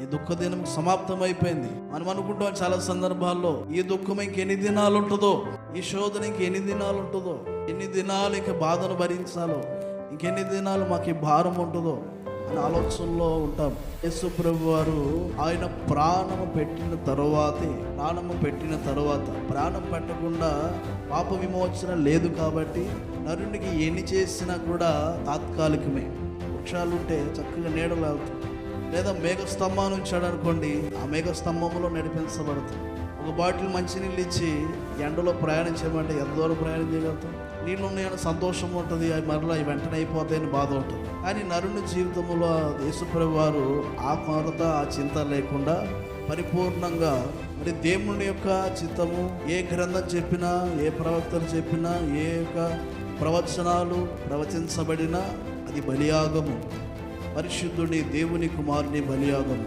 ఈ దుఃఖ దినం సమాప్తం అయిపోయింది మనం అనుకుంటాం చాలా సందర్భాల్లో ఈ దుఃఖం ఇంకెన్ని దినాలు ఉంటుందో ఈ శోధన ఇంకెన్ని దినాలు ఉంటుందో ఎన్ని దినాలు ఇంక బాధను భరించాలో ఇంకెన్ని దినాలు మాకు ఈ భారం ఉంటుందో అనే ఆలోచనలో ఉంటాం. యేసు ప్రభు వారు ఆయన ప్రాణము పెట్టిన తర్వాతే ప్రాణము పెట్టిన తర్వాత ప్రాణం పెట్టకుండా పాప విమోచన లేదు కాబట్టి నరునికి ఎన్ని చేసినా కూడా తాత్కాలికమే. వృక్షాలు ఉంటే చక్కగా నీడలాగుతాయి లేదా మేఘ స్తంభాన్ని ఉంచాడు అనుకోండి ఆ మేఘ స్తంభంలో నడిపించబడతాం ఒక బాటిల్ మంచినీళ్ళు ఇచ్చి ఎండలో ప్రయాణం చేయమంటే ఎంత దూరం ప్రయాణం చేయగలుగుతాం? నీళ్ళు ఉన్నాయని సంతోషం ఉంటుంది అవి మరలా అవి వెంటనే అయిపోతాయని బాధ ఉంటుంది. కానీ నరుని జీవితంలో యేసుప్రభు వారు ఆ కొరత ఆ చింత లేకుండా పరిపూర్ణంగా మరి దేవుని యొక్క చిత్తము ఏ గ్రంథం చెప్పినా ఏ ప్రవక్తలు చెప్పినా ఏ యొక్క ప్రవచనాలు ప్రవచించబడినా అది బలియాగము. పరిశుద్ధుని దేవుని కుమారుని బలియాగము